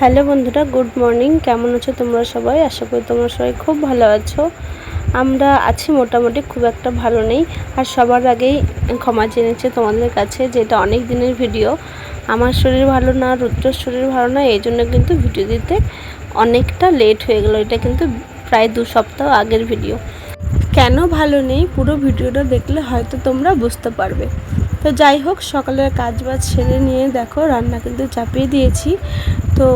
Hello বন্ধুরা, good morning. কেমন আছো তোমরা সবাই? আশা করি তোমরা সবাই খুব ভালো আছো। আমরা আছি মোটামুটি খুব একটা ভালো নেই। আর সবার আগেই ক্ষমা জেনেছে তোমাদের কাছে যেটা অনেক দিনের ভিডিও। আমার শরীর ভালো না, রুদ্রর শরীর ভালো না, এই জন্য কিন্তু ভিডিও দিতে অনেকটা লেট হয়ে গেলো। এটা কিন্তু প্রায় দু সপ্তাহ আগের ভিডিও। কেন ভালো নেই পুরো ভিডিওটা দেখলে হয়তো তোমরা বুঝতে পারবে। তো যাই হোক, সকালের কাজ বাজ সেরে নিয়ে দেখো, রান্না কিন্তু চাপিয়ে দিয়েছি। তো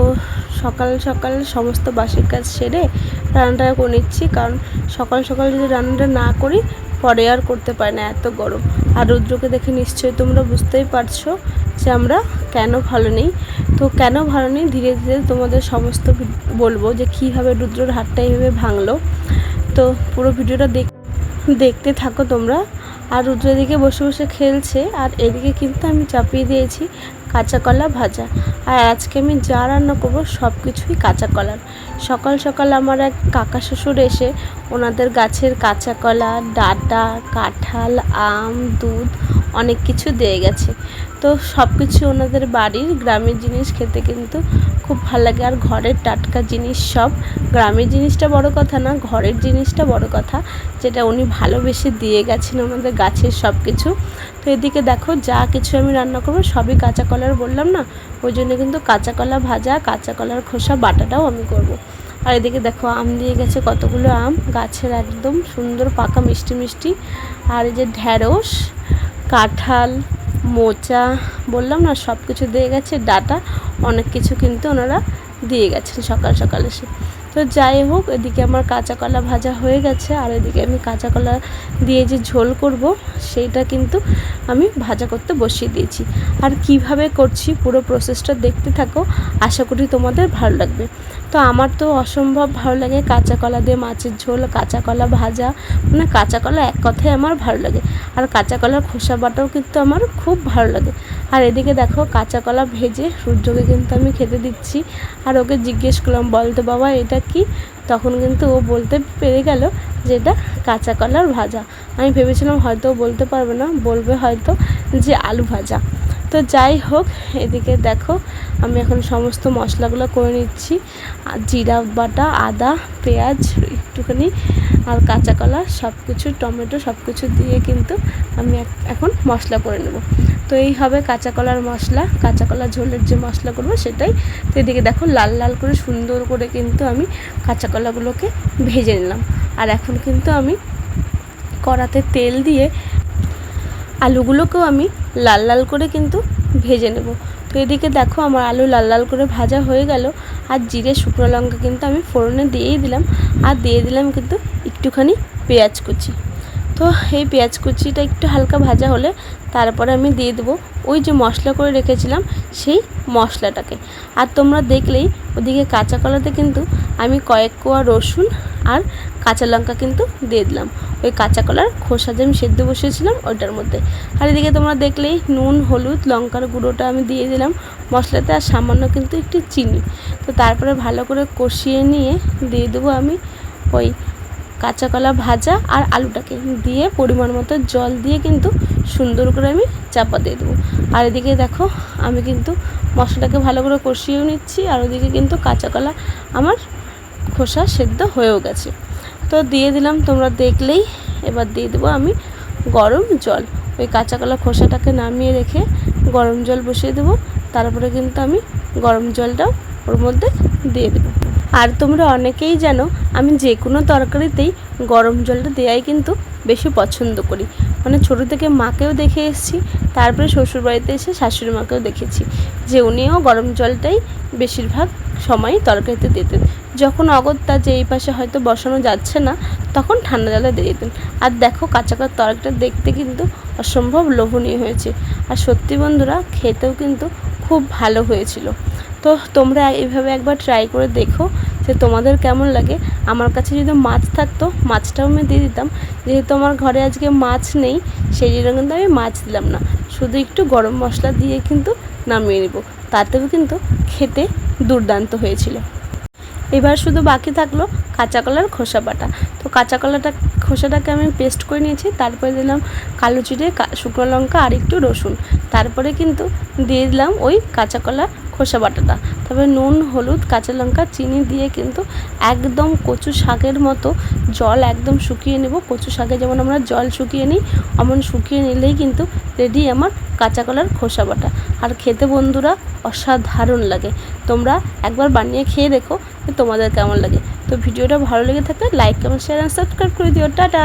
সকাল সকাল সমস্ত বাসির কাজ সেরে রান্নাটা করে নিচ্ছি, কারণ সকাল সকাল যদি রান্নাটা না করি, পরে আর করতে পারি না, এত গরম। আর রুদ্রকে দেখে নিশ্চয়ই তোমরা বুঝতেই পারছ যে আমরা কেন ভালো নেই। তো কেন ভালো নেই? ধীরে ধীরে তোমাদের সমস্ত বলব যে কীভাবে রুদ্রর হাতটা এইভাবে ভাঙলো। তো পুরো ভিডিওটা দেখ দেখতে থাকো তোমরা। আর রুদ্র এদিকে বসে বসে খেলছে, আর এদিকে কিন্তু আমি চাপিয়ে দিয়েছি কাঁচা কলা ভাজা। আর আজকে আমি যা রান্না করব সব কিছুই কাঁচা কলার সকাল সকাল আমার এক কাকা শ্বশুর এসে ওনাদের গাছের কাঁচা কলা ডাটা, কাঁঠাল, আম, দুধ অনেক কিছু দিয়ে গেছে। তো সব কিছু ওনাদের বাড়ির গ্রামের জিনিস খেতে কিন্তু খুব ভালো লাগে। আর ঘরের টাটকা জিনিস সব। গ্রামের জিনিসটা বড় কথা না, ঘরের জিনিসটা বড় কথা, যেটা উনি ভালোবেসে দিয়ে গেছেন আমাদের গাছের সব কিছু তো এদিকে দেখো, যা কিছু আমি রান্না করব সবই কাঁচা কলার বললাম না? ওই জন্য কিন্তু কাঁচা কলা ভাজা, কাঁচা কলার খোসা, বাটাটাও আমি করব। আর এদিকে দেখো, আম দিয়ে গেছে কতগুলো আম। গাছের একদম সুন্দর পাকা মিষ্টি মিষ্টি। আর এই যে ঢ্যাঁড়স কাঁঠাল, মোচা, বললাম না সব কিছু দিয়ে গেছে, ডাটা, অনেক কিছু কিন্তু ওনারা দিয়ে গেছেন সকাল সকাল এসে। তো যাই হোক, এদিকে আমার কাঁচা কলা ভাজা হয়ে গেছে, আর এদিকে আমি কাঁচা কলা দিয়ে যে ঝোল করব, সেইটা কিন্তু আমি ভাজা করতে বসিয়ে দিয়েছি। আর কীভাবে করছি পুরো প্রসেসটা দেখতে থাকো, আশা করি তোমাদের ভালো লাগবে। তো আমার তো অসম্ভব ভালো লাগে কাঁচা কলা দিয়ে মাছের ঝোল কাঁচা কলা ভাজা মানে কাঁচা কলা এক কথায় আমার ভালো লাগে। আর কাঁচা কলার খোসা বাটাও কিন্তু আমার খুব ভালো লাগে। আর এদিকে দেখো কাঁচা কলা ভেজে সূর্যকে কিন্তু আমি খেতে দিচ্ছি। আর ওকে জিজ্ঞেস করলাম বলতো বাবা, এটা কি? তখন কিন্তু ও বলতে পেরে গেল যে এটা কাঁচা কলার ভাজা। আমি ভেবেছিলাম হয়তো বলতে পারবে না, বলবে হয়তো যে আলু ভাজা। তো যাই হোক, এদিকে দেখো আমি এখন সমস্ত মশলাগুলো করে নিচ্ছি। জিরা বাটা, আদা, পেঁয়াজ, একটুখানি আর কাঁচা কলা সব কিছু টমেটো সব কিছু দিয়ে কিন্তু আমি এখন মশলা করে নেব। তো এই হবে কাঁচা কলার মশলা। কাঁচা কলা ঝোলের যে মশলা করব সেটাই। তো এদিকে দেখো লাল লাল করে সুন্দর করে কিন্তু আমি কাঁচা কলাগুলোকে ভেজে নিলাম। আর এখন কিন্তু আমি কড়াতে তেল দিয়ে আলুগুলোকেও আমি লাল লাল করে কিন্তু ভেজে নেব। তো এদিকে দেখো আমার আলু লাল লাল করে ভাজা হয়ে গেল। আর জিরে, শুকনো লঙ্কা কিন্তু আমি ফোড়নে দিয়েই দিলাম। আর দিয়ে দিলাম কিন্তু একটুখানি পেঁয়াজ কুচি। তো এই পেঁয়াজ কুচিটা একটু হালকা ভাজা হলে তারপরে আমি দিয়ে দেবো ওই যে মশলা করে রেখেছিলাম সেই মশলাটাকে। আর তোমরা দেখলেই ওদিকে কাঁচা কলাতে কিন্তু আমি কয়েক কোয়া রসুন আর কাঁচা লঙ্কা কিন্তু দিয়ে দিলাম। ওই কাঁচা কলার খোসা যে আমি সেদ্ধ বসিয়েছিলাম ওইটার মধ্যে। আর এদিকে তোমরা দেখলেই নুন, হলুদ, লঙ্কার গুঁড়োটা আমি দিয়ে দিলাম মশলাতে আর সামান্য কিন্তু একটু চিনি। তো তারপরে ভালো করে কষিয়ে নিয়ে দিয়ে দেবো আমি ওই কাঁচা কলা ভাজা আর আলুটাকে দিয়ে পরিমাণ মতো জল দিয়ে কিন্তু সুন্দর করে আমি চাপা দিয়ে দেবো। আর এদিকে দেখো, আমি কিন্তু মশলাটাকে ভালো করে কষিয়েও নিচ্ছি আর ওদিকে কিন্তু কাঁচা কলা আমার খোসা সেদ্ধ হয়েও গেছে। তো দিয়ে দিলাম, তোমরা দেখলেই এবার দিয়ে দেবো আমি গরম জল। ওই কাঁচা কলা খোসাটাকে নামিয়ে রেখে গরম জল বসিয়ে দেবো, তারপরে কিন্তু আমি গরম জলটাও ওর মধ্যে দিয়ে দেবো। আর তোমরা অনেকেই জানো, আমি যে কোনো তরকারিতেই গরম জলটা দেওয়াই কিন্তু বেশি পছন্দ করি। মানে ছোটো থেকে মাকেও দেখে এসেছি, তারপরে শ্বশুরবাড়িতে এসে শাশুড়ি মাকেও দেখেছি যে উনিও গরম জলটাই বেশিরভাগ সময় তরকারিতে দিতেন। যখন অগত্যা যে এই পাশে হয়তো বসানো যাচ্ছে না, তখন ঠান্ডা জলে দিয়ে দিতেন। আর দেখো কাঁচা কাঁচা তরকারিটা দেখতে কিন্তু অসম্ভব লোভনীয় হয়েছে। আর সত্যি বন্ধুরা, খেতেও কিন্তু খুব ভালো হয়েছিল। তো তোমরা এইভাবে একবার ট্রাই করে দেখো যে তোমাদের কেমন লাগে? আমার কাছে যদি মাছ থাকতো, মাছটাও আমি দিয়ে দিতাম। যেহেতু আমার ঘরে আজকে মাছ নেই, সেই জন্য কিন্তু আমি মাছ দিলাম না। শুধু একটু গরম মশলা দিয়ে কিন্তু নামিয়ে নেব। তাতেও কিন্তু খেতে দুর্দান্ত হয়েছিল। এবার শুধু বাকি থাকল কাঁচা কলার খোসা বাটা। তো কাঁচা কলাটা, খোসাটাকে আমি পেস্ট করে নিয়েছি। তারপরে দিলাম কালো জিরে শুকনো লঙ্কা আর একটু রসুন। তারপরে কিন্তু দিয়ে দিলাম ওই কাঁচা কলা খোসা বাটাটা। তবে নুন, হলুদ, কাঁচা লঙ্কা, চিনি দিয়ে কিন্তু একদম কচু শাকের মতো জল একদম শুকিয়ে নেব। কচু শাকে যেমন আমরা জল শুকিয়ে নিই, অমন শুকিয়ে নিলেই কিন্তু রেডি আমার কাঁচা কলার খোসা বাটা। আর খেতে বন্ধুরা অসাধারণ লাগে। তোমরা একবার বানিয়ে খেয়ে দেখো তোমাদের কেমন লাগে। তো ভিডিওটা ভালো লেগে থাকলে like comment share and subscribe করে দিও। টাটা!